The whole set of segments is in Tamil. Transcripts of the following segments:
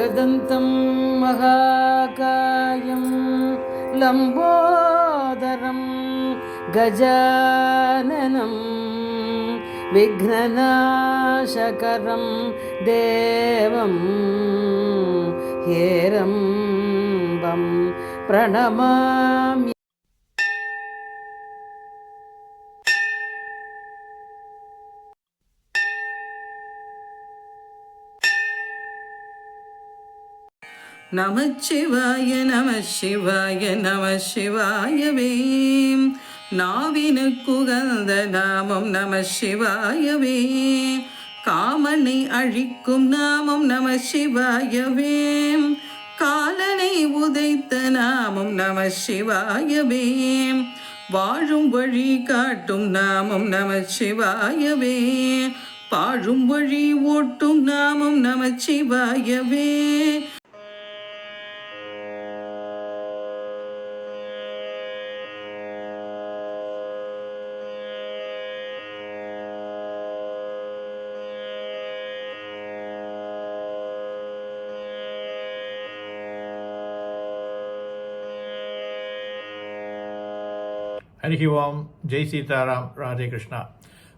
एकदन्तं महाकायं लम्बोदरं गजाननं विघ्ननाशकरं தேவம் ஏரம்பம் பிரணமாமி. நமச்சிவாய நம சிவாய நம சிவாயவே நாவினுக்குகந்த நாமம் நம சிவாயவே காமனை அழிக்கும் நாமம் நம சிவாயவே. காலனை உதைத்த நாமம் நம சிவாயவே. வாழும் வழி காட்டும் நாமம் நம சிவாயவே. பாழும் வழி ஓட்டும் நாமம் நம சிவாயவே. ஹரிஹி ஓம். ஜெய் சீதாராம் ராதே கிருஷ்ணா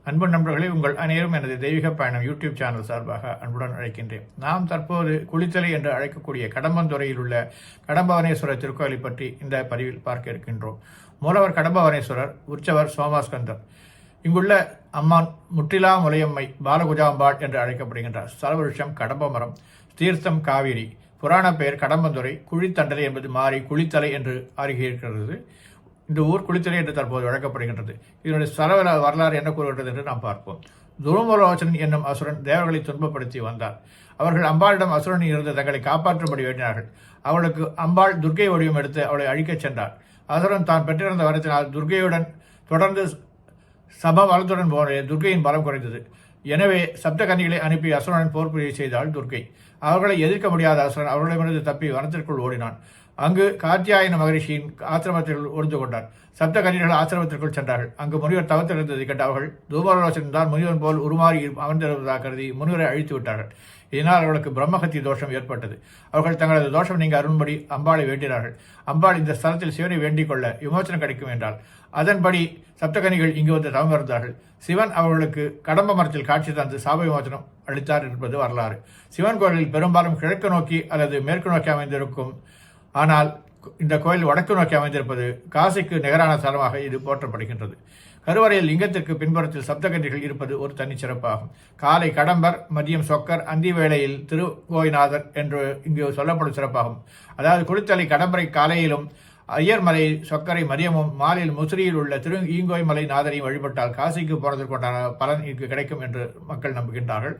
அன்பு நண்பர்களே உங்கள் அனைவரும் எனது தெய்வீக பயணம் யூடியூப் சேனல் சார்பாக அன்புடன் அழைக்கின்றேன். நாம் தற்போது குளித்தலை என்று அழைக்கக்கூடிய கடம்பந்துறையில் உள்ள கடம்பவனேஸ்வரர் திருக்கோயிலை பற்றி இந்த பதிவில் பார்க்க இருக்கின்றோம். மூலவர் கடம்பவனேஸ்வரர் உற்சவர் சோமாஸ்கந்தர். இங்குள்ள அம்மான் முற்றிலா முலையம்மை பாலகுஜாம்பாள் என்று அழைக்கப்படுகின்றார். சலவருஷம் கடம்ப மரம் தீர்த்தம் காவிரி. புராண பெயர் கடம்பந்துறை குழித்தண்டலை என்பது மாறி குளித்தலை என்று அருகியிருக்கிறது இந்த ஊர் குளித்தலை என்று தற்போது வழங்கப்படுகின்றது. இதனுடைய சரவர வரலாறு என்ன கூறுகின்றது என்று நாம் பார்ப்போம். துருமலோச்சனன் என்னும் அசுரன் தேவர்களை துன்பப்படுத்தி வந்தார். அவர்கள் அம்பாளிடம் அசுரன் இருந்து தங்களை காப்பாற்றும்படி வேண்டினார்கள். அவளுக்கு அம்பாள் துர்க்கை வடிவம் எடுத்து அவளை அழிக்கச் சென்றார் அசுரன் தான் பெற்றிருந்த வரத்தினால் துர்க்கையுடன் தொடர்ந்து சப வளத்துடன் போன துர்க்கையின் பலம் குறைந்தது. எனவே சப்த கன்னிகளை அனுப்பி அசுரன் போர் புரிய செய்தாள் துர்க்கை. அவர்களை எதிர்க்க முடியாத அசுரன் அவர்களிடமிருந்து தப்பி வனத்திற்குள் ஓடினான். அங்கு காத்தியாயன மகரிஷியின் ஆசிரமத்தில் ஒளிந்து கொண்டார். சப்த கன்னிகள் ஆசிரமத்திற்குள் சென்றார்கள். அங்கு முனிவர் தவத்தில் இருந்ததை கண்ட அவர்கள் தூமரோசன் தான் முனிவன் போல் உருமாறி அமர்ந்திருப்பதாக கருதி முனிவரை அழித்து விட்டார்கள். இதனால் அவர்களுக்கு பிரம்மஹத்தி தோஷம் ஏற்பட்டது. அவர்கள் தங்களது தோஷம் நீங்க அருண்படி அம்பாளை வேண்டினார்கள். அம்பாள் இந்த ஸ்தலத்தில் சிவனை வேண்டிக் கொள்ள விமோசனம் கிடைக்கும் என்றால் அதன்படி சப்தகனிகள் இங்கு வந்து தவம் இருந்தார்கள். சிவன் அவர்களுக்கு கடம்ப மரத்தில் காட்சி தந்து சாப விமோசனம் அளித்தார் என்பது வரலாறு. சிவன் கோயிலில் பெரும்பாலும் கிழக்கு நோக்கி அல்லது மேற்கு நோக்கி அமைந்திருக்கும் ஆனால் இந்த கோயில் வடக்கு நோக்கி அமைந்திருப்பது காசிக்கு நிகரான தலமாக இது போற்றப்படுகின்றது. கருவறையில் லிங்கத்திற்கு பின்புறத்தில் சப்தகன்றிகள் இருப்பது ஒரு தனிச்சிறப்பாகும் காலை கடம்பர் மதியம் சொக்கர் அந்தி வேளையில் திருகோயிநாதர் என்று இங்கு சொல்லப்படும் சிறப்பாகும். அதாவது குளித்தலை கடம்பரை காலையிலும் ஐயர்மலை சொக்கரை மதியமும் மாலையில் முசிறியில் உள்ள திரு ஈங்கோய் மலை நாதரையும் வழிபட்டால் காசிக்கு போனதற்குண்டான பலன் இங்கு கிடைக்கும் என்று மக்கள் நம்புகின்றார்கள்.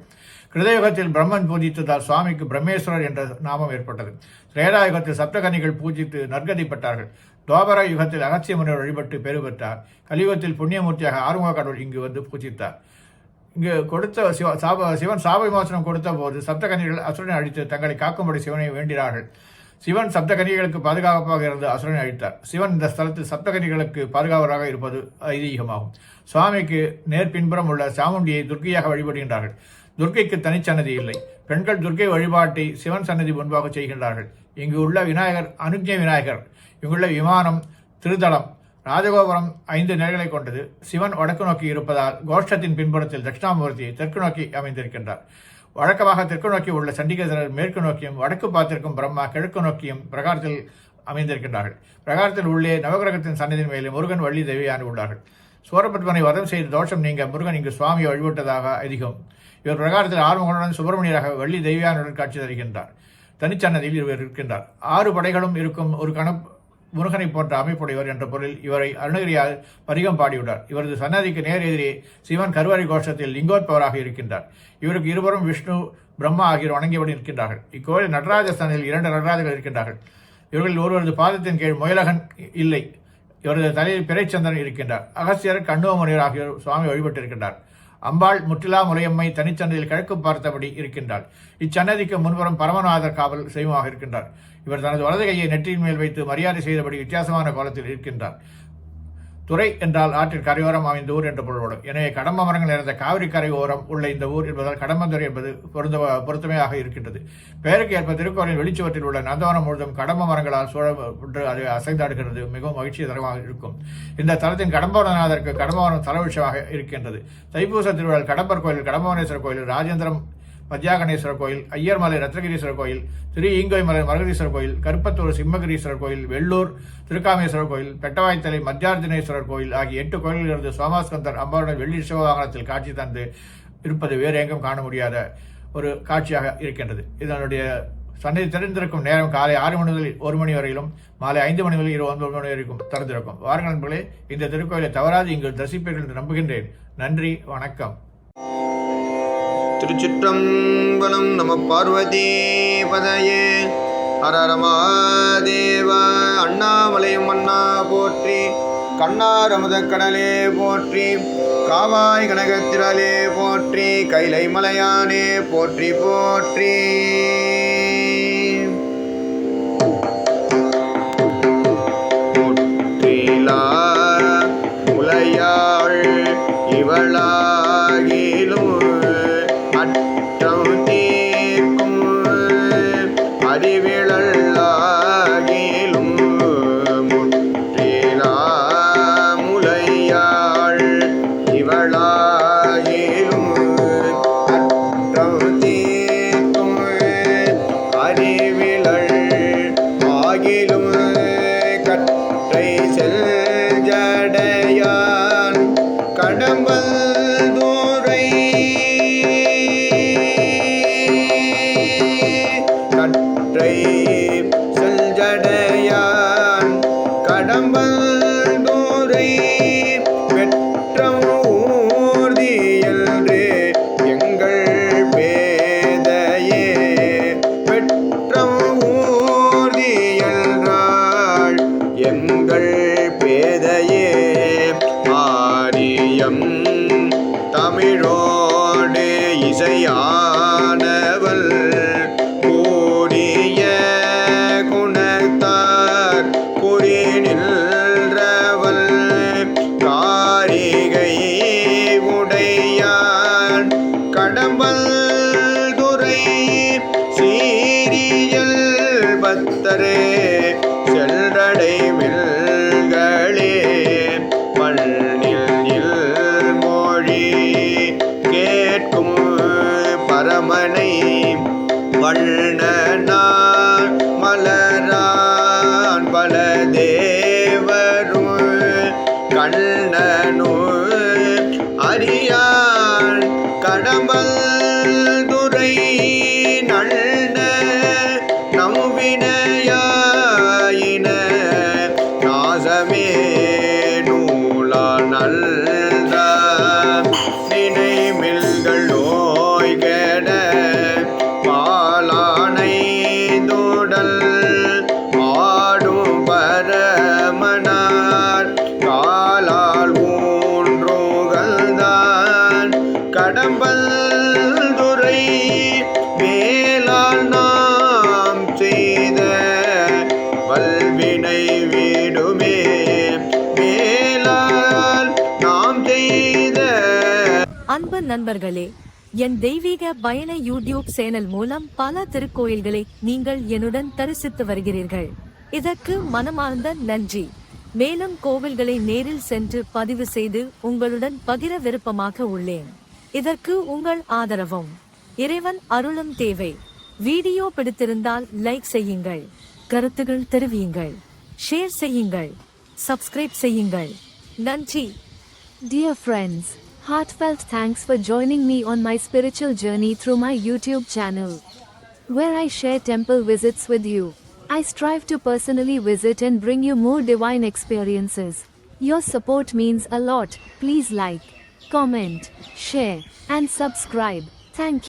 கிருதயுகத்தில் பிரம்மன் பூஜித்ததால் சுவாமிக்கு பிரம்மேஸ்வரர் என்ற நாமம் ஏற்பட்டது. திரேதாயுகத்தில் சப்தகனிகள் பூஜித்து நற்கதிப்பட்டார்கள். துவாபர யுகத்தில் அகத்திய முனிவர் வழிபட்டு பெரு பெற்றார். கலியுகத்தில் புண்ணியமூர்த்தியாக ஆறுமுக கடவுள் இங்கு வந்து பூஜித்தார். இங்கு கொடுத்த சிவ சாப சிவன் சாப விமோசனம் கொடுத்த போது சப்தகனிகள் அசுரனை அழித்து தங்களை காக்கும்படி சிவனை வேண்டினார்கள். சிவன் சப்தகனிகளுக்கு பாதுகாப்பாக இருந்து அசுரனை அழித்தார். சிவன் இந்த ஸ்தலத்தில் சப்தகனிகளுக்கு பாதுகாவலராக இருப்பது ஐதீகமாகும். சுவாமிக்கு நேர் பின்புறம் உள்ள சாமுண்டியை துர்க்கையாக வழிபடுகின்றார்கள். துர்க்கைக்கு தனிச்சன்னதி இல்லை. பெண்கள் துர்க்கை வழிபாட்டை சிவன் சன்னதி முன்பாக செய்கின்றார்கள். இங்கு உள்ள விநாயகர் அனுஜ்ய விநாயகர். இங்குள்ள விமானம் திருத்தலம் ராஜகோபுரம் ஐந்து நிலைகளை கொண்டது. சிவன் வடக்கு நோக்கி இருப்பதால் கோஷ்டத்தின் பின்புறத்தில் தட்சிணாமூர்த்தி தெற்கு நோக்கி அமைந்திருக்கின்றார். வழக்கமாக தெற்கு நோக்கி உள்ள சண்டிகேஸ்வரர் மேற்கு நோக்கியும் வடக்கு பார்த்திருக்கும் பிரம்மா கிழக்கு நோக்கியும் பிரகாரத்தில் அமைந்திருக்கின்றார்கள். பிரகாரத்தில் உள்ளே நவகிரகத்தின் சன்னதியின் மேலே முருகன் வள்ளி தேவியான உள்ளார்கள். சூரபத்மனை வதம் செய்த தோஷம் நீங்க முருகன் இங்கு சுவாமியை வழிபட்டதாக அதிகம் இவர் பிரகாரத்தில் ஆறுமுகனுடன் சுப்பிரமணியராக வள்ளி தெய்வியானுடன் காட்சி தருகின்றார். தனிச்சன்னதியில் இவர் இருக்கின்றார். ஆறு படைகளும் இருக்கும் ஒரு கண முருகனை போன்ற அமைப்புடையவர் என்ற பொருளில் இவரை அருணகிரியால் பதிகம் பாடியுள்ளார். இவரது சன்னதிக்கு நேர் எதிரே சிவன் கருவறை கோஷத்தில் லிங்கோத்பவராக இருக்கின்றார். இவருக்கு இருவரும் விஷ்ணு பிரம்மா ஆகியோர் வணங்கியபடி இருக்கின்றார்கள். இக்கோயில் நடராஜஸ்தானில் இரண்டு நடராஜர்கள் இருக்கின்றார்கள். இவர்களில் ஒருவரது பாதத்தின் கீழ் முயலகன் இல்லை. இவரது தலையில் பிறைச்சந்திரன் இருக்கின்றார். அகஸ்தியர் கண்ணுவமுனியர் ஆகியோர் சுவாமி வழிபட்டிருக்கின்றார். அம்பாள் முற்றிலா முலையம்மை தனிச்சன்னதியில் கிழக்கு பார்த்தபடி இருக்கின்றாள். இச்சன்னதிக்கு முன்புறம் பரமநாதர் காவல் செய்வமாக இருக்கின்றார். இவர் தனது வலது கையை நெற்றியின் மேல் வைத்து மரியாதை செய்தபடி வித்தியாசமான கோலத்தில் இருக்கின்றார். துறை என்றால் ஆற்றில் கரையோரம் அமைந்த ஊர் என்று பொருள்படும். எனவே கடம்ப மரங்கள் நிறைந்த காவிரி கரை ஓரம் உள்ள இந்த ஊர் என்பதால் கடம்பந்துறை என்பது பொருந்த பொருத்தமையாக இருக்கின்றது. பெயருக்கு ஏற்ப திருக்கோயிலின் வெளிச்சுவற்றில் உள்ள நந்தவனம் முழுதும் கடம்ப மரங்களால் சூழப்பட்டு அது அசைந்தாடுகிறது. மிகவும் மகிழ்ச்சி தரமாக இருக்கும். இந்த தலத்தின் கடம்பவனநாதருக்கு கடம்பவனம் தலவிஷமாக இருக்கின்றது. தைப்பூச திருவிழா கடம்பர் கோயில் கடம்பவனேஸ்வரர் கோயில் ராஜேந்திரம் மத்தியாகணேஸ்வரர் கோயில் ஐயர்மலை ரத்னகிரீஸ்வரர் கோயில் திரு ஈங்கோய்மலை மரகதீஸ்வரர் கோயில் கருப்பத்தூர் சிம்மகிரீஸ்வரர் கோயில் வெள்ளூர் திருக்காமேஸ்வரர் கோயில் பெட்டவாய்த்தலை மத்தியார்ஜுனேஸ்வரர் கோயில் ஆகிய எட்டு கோயில்களிலிருந்து சோமாஸ்கந்தர் அம்பாருடன் வெள்ளி சிவவாகனத்தில் காட்சி தந்து இருப்பது வேறு எங்கும் காண முடியாத ஒரு காட்சியாக இருக்கின்றது. இதனுடைய சன்னதி திறந்திருக்கும் நேரம் காலை ஆறு மணி முதல் ஒரு மணி வரையிலும் மாலை ஐந்து மணி முதல் இரவு ஒன்பது மணி வரைக்கும் திறந்திருக்கும். வாருங்கள் நண்பர்களே இந்த திருக்கோயிலை தவறாது இங்கு தரிசிப்பீர்கள் என்று நம்புகின்றேன். நன்றி வணக்கம். திருச்சிற்றம்பலம் நம பார்வதி பதையே அரரமாதேவ அண்ணாமலையும் அண்ணா போற்றி கண்ணார் அமுத கடலே போற்றி காவாய் கனகத்திரலே போற்றி கைலை மலையானே போற்றி போற்றி. முலையாள் இவளா you. வண்ணனார் மலரான் பல தேவரும் கண்ணனு அறியான் கடம்பல் துறை வினை வீடுமே. மேலால் நாம் செய்த அன்பு நண்பர்களே என் தெய்வீக பயண யூடியூப் சேனல் மூலம் பல திருக்கோயில்களை நீங்கள் என்னுடன் தரிசித்து வருகிறீர்கள். இதற்கு மனமார்ந்த நன்றி. மேலும் கோவில்களை நேரில் சென்று பதிவு செய்து உங்களுடன் பகிர விருப்பமாக உள்ளேன். இதற்கு உங்கள் ஆதரவும். இறைவன் அருளும் தேவை. வீடியோ பிடித்திருந்தால் லைக் செய்யுங்கள். கருத்துகள் தெரிவியுங்கள் ஷேர் செய்யுங்கள் சப்ஸ்கிரைப் செய்யுங்கள் நன்றி Dear friends, heartfelt thanks for joining me on my spiritual journey through my YouTube channel, where I share temple visits with you. I strive to personally visit and bring you more divine experiences. Your support means a lot. Please like, comment, share, and subscribe. Thank you.